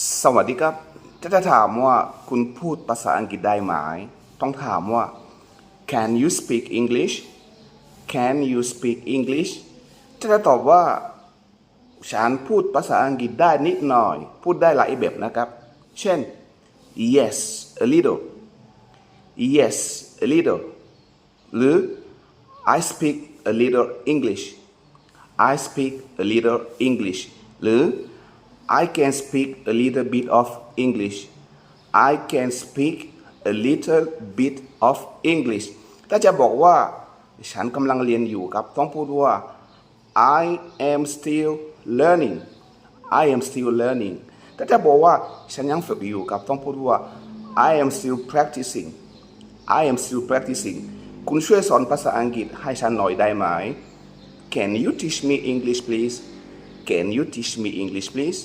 สวัสดีครับถ้าจะถามว่าคุณพูดภาษาอังกฤษได้ไหม ต้องถามว่า Can you speak English Can you speak English ถ้าจะตอบว่า ฉันพูดภาษาอังกฤษได้นิดหน่อย พูดได้หลายแบบนะครับ เช่น yes a little yes a little หรือ I speak a little English I speak a little English หรือ I can speak a little bit of English I can speak a little bit of English ถ้าจะบอกว่า ฉันกำลังเรียนอยู่ครับ ต้องพูดว่า I am still learning I am still learning ถ้าจะบอกว่า ฉันยังฝึกอยู่ครับ ต้องพูดว่า I am still practicing I am still practicing คุณช่วยสอนภาษาอังกฤษให้ฉันหน่อยได้ไหม Can you teach me English please Can you teach me English please